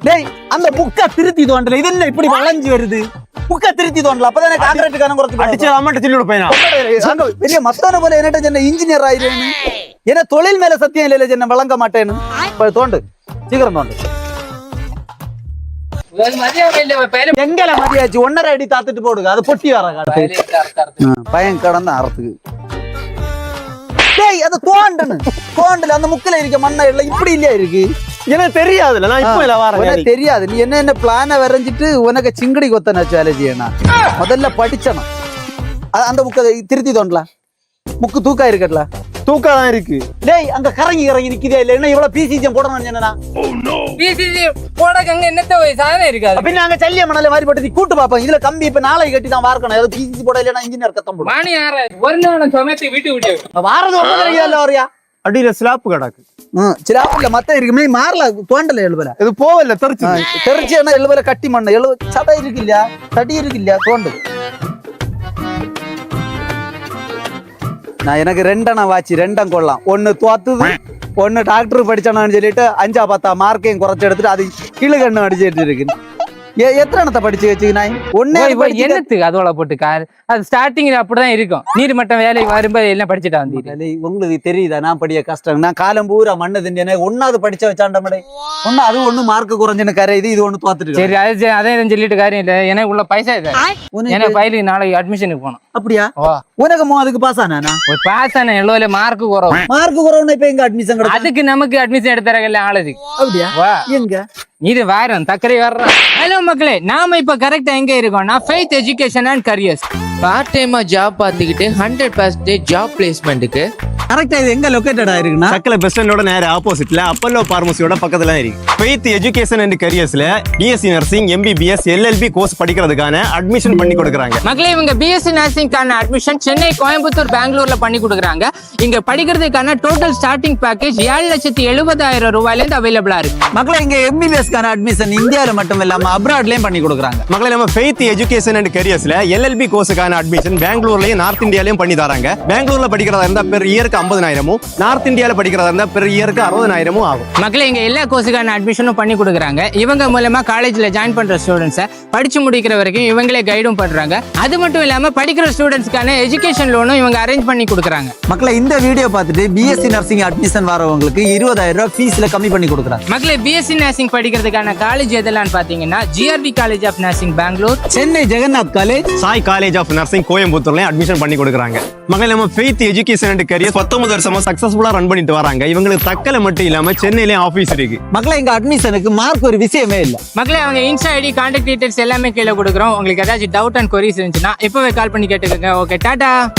டேய் அந்த புக்க திருத்தி தோண்டல. இது என்ன இப்படி வளைஞ்சு வருது? புக்க திருத்தி தோண்டல. அப்பதானே கான்ட்ராக்ட் காரன் குறைச்சு அடிச்சு அம்மாட்ட சொல்லி அங்க பெரிய மஸ்தான போல என்னட்ட சொன்ன இன்ஜினியர் ஆயிருன்னு ஏன்னா தொழில் மேல சத்தியம் இல்ல சொன்ன விளங்க மாட்டேன்னு? இப்ப தோண்டு. சீக்கிரம் தோண்டு. இல்ல எங்கல மதியாச்சு? ஒன்னரை அடி தாத்துட்டு போடுங்க. அது பொட்டி வர காட்டு பயம் கடந்த அறத்துக்கு. டேய் அது தோண்டனு. தோண்டல அந்த முக்கில இருக்க மண்ணை இல்ல இப்படி இல்லையா இருக்கு? எனக்கு தெரியாதுல்ல நான் இப்போ இல்ல உனக்கு வரேன் தெரியாது. நீ என்ன என்ன பிளான வரைஞ்சிட்டு உனக்கு சிங்கடி கொத்தன வேலை செய்யணும் முதல்ல படிச்சணும். அந்த முக்க திருத்தி தோண்டலாம் முக்கு தூக்கா இருக்கட்ல தூக்கா தான் இருக்கு. டேய் அங்க கறங்கி கறங்கி நிக்குதே இல்ல என்ன இவ்வளவு பிசிஜம் போடணும் என்னன்னா பிசிசி போடக்கு அங்க என்னத்த ஒரு சாதனை இருக்காது. பின்ன அங்க சல்லிய மணல மாதிரி போட்டு நீ கூட்டு பாப்போம் இதுல கம்பி இப்ப நாளைக்கு கட்டி தான் வார்க்கணும். ஏதோ பிசிஜி போட இல்லைன்னா இன்ஜினியர் கத்தம் போடும் மணி ஆற ஒரு நாள் சமயத்துக்கு வீட்டு விட்டு வாரது ஒன்பது இல்ல வரியா அடியில ஸ்லாப் கிடக்கு. சரி அப்ப மத்த இருக்குமே மாறல தோண்டல எழுபல இது போவல தெரிச்சு தெரிச்சு என்ன எழுபல கட்டி மண்ண எழுபது சதை இருக்கு இல்லையா தடி இருக்கு இல்லையா தோண்டு நான் எனக்கு ரெண்டெண்ணம் வாச்சு ரெண்டம் கொள்ளலாம். ஒன்னு தோத்துது ஒன்னு டாக்டர் படிச்சானு சொல்லிட்டு அஞ்சா பத்தா மார்க்கையும் குறைச்சு எடுத்துட்டு அது கீழு அடிச்சிட்டு இருக்கு எ- எத்தனை படிச்சு வச்சுக்க நான் ஒன்னே என்னத்துக்கு? அதோட போட்டு கார் அது ஸ்டார்டிங்ல அப்படிதான் இருக்கும். நீர் மட்டம் வேலை வரும்போது எல்லாம் படிச்சுட்டா வந்து உங்களுக்கு தெரியுதா? நான் படிய கஷ்டம். நான் காலம் பூரா மண்ணு திண்டியனே ஒன்னாவது படிச்ச வச்சாண்டமடே ஒன்னு அது ஒண்ணு மார்க் குறைஞ்சுன்னு கரை இது இது ஒண்ணு தோத்துட்டு சரி அது அதே சொல்லிட்டு காரியம் இல்ல. எனக்கு உள்ள பைசா இது எனக்கு பயிலுக்கு நாளைக்கு அட்மிஷனுக்கு போகணும். அப்படியா? உனக்கு மோ அதுக்கு பாஸ் ஆனா ஒரு பாஸ் ஆன எவ்வளோ மார்க் குறவு. மார்க் குறைவுனா இப்ப எங்க அட்மிஷன் அதுக்கு நமக்கு அட்மிஷன் எடுத்துறகல்ல ஆளுது அப்படியா? எங்க? இது வேற தக்கரை வேற ஹலோ மக்களே நாம இப்ப கரெக்டா எங்க இருக்கோம்னா faith education and careers part டைமா ஜாப் பார்த்துக்கிட்டு ஹண்ட்ரட் பர்சன்டேஜ் ஜாப் பிளேஸ்மெண்ட்டுக்கு கரெக்டா இது எங்க லொகேட்டடா இருக்குன்னா? சக்கல பஸ் ஸ்டாண்டோட நேர ஆப்போசிட்ல அப்பல்லோ பார்மசியோட பக்கத்துல இருக்கு. Faith education and கரியர்ஸ்ல BSc nursing MBBS LLB course படிக்கிறதுக்கான அட்மிஷன் பண்ணி கொடுக்குறாங்க. மக்களே இவங்க பிஎஸ்சி நர்சிங்கான அட்மிஷன் சென்னை கோயம்புத்தூர் பெங்களூர்ல பண்ணி கொடுக்குறாங்க. இங்க படிக்கிறதுக்கான டோட்டல் ஸ்டார்டிங் பேக்கேஜ் ஏழு லட்சத்தி எழுபதாயிரம் ரூபாயில இருந்து அவைலபிளா இருக்கு. மக்களே இங்க எம்பிபிஎஸ்க்கான அட்மிஷன் இந்தியால மட்டும் இல்லாம அப்ராட்லயும் பண்ணி கொடுக்குறாங்க. மக்களை நம்ம ஃபெய்த் எஜுகேஷன் அண்ட் கரியர்ஸ்ல எல்எல்பி கோர்ஸுக்கான அட்மிஷன் பெங்களூர்லயும் நார்த் இந்தியாலயும் பண்ணி தராங்க. பெங்களூர்ல படிக்கிறதா இருந்தா பெர் இயருக்கு ஐம்பதாயிரமும் நார்த் இந்தியால படிக்கிறதா இருந்தா பெர் இயருக்கு அறுபதாயிரமும் ஆகும். மக்களே இங்க எல்லா கோர்ஸுக்கான அட்மிஷனும் பண்ணி கொடுக்குறாங்க. இவங்க மூலமா காலேஜ்ல ஜாயின் பண்ற ஸ்டூடெண்ட்ஸை படிச்சு முடிக்கிற வரைக்கும் இவங்களே கைடும் பண்றாங்க. அது மட்டும் இல்லாம படிக்கிற ஸ்டூடெண்ட்ஸ்க்கான எஜுகேஷன் லோனும் இவங்க அரேஞ்ச் பண்ணி கொடுக்குறாங்க. மக்களே இந்த வீடியோ பார்த்துட்டு பிஎஸ்சி நர்சிங் அட்மிஷன் வரவங்களுக்கு இருபதாயிரம் ரூபாய் ஃபீஸ்ல கம்மி பண்ணி கொடுக்குறாங்க. மக்களே பிஎஸ்சி நர்சிங் படிக்கிறதுக்கான காலேஜ் எதெல்லாம் பாத்தீங்கன்னா GRB college of nursing Bangalore Chennai Jagannath college Sai college of nursing கோயம்புத்தூர்லயும் admission பண்ணி கொடுக்குறாங்க. மகள் நம்ம ஃபெய்த் எஜுகேஷன் அண்ட் கரியர் பத்தொன்பது வருஷமா சக்சஸ்ஃபுல்லா ரன் பண்ணிட்டு வராங்க. இவங்களுக்கு தக்கல மட்டும் இல்லாம சென்னையிலயும் ஆபீஸ் இருக்கு. மக்களே இங்க அட்மிஷனுக்கு மார்க் ஒரு விஷயமே இல்ல. மக்களே அவங்க இன்ஸ்டா ஐடி கான்டாக்ட் டீடைல்ஸ் எல்லாமே கீழே கொடுக்குறோம். உங்களுக்கு ஏதாச்சும் டவுட் அண்ட் கொரிஸ் இருந்துச்சுன்னா இப்போவே கால் பண்ணி கேட்டுக்கோங்க. Okay tata.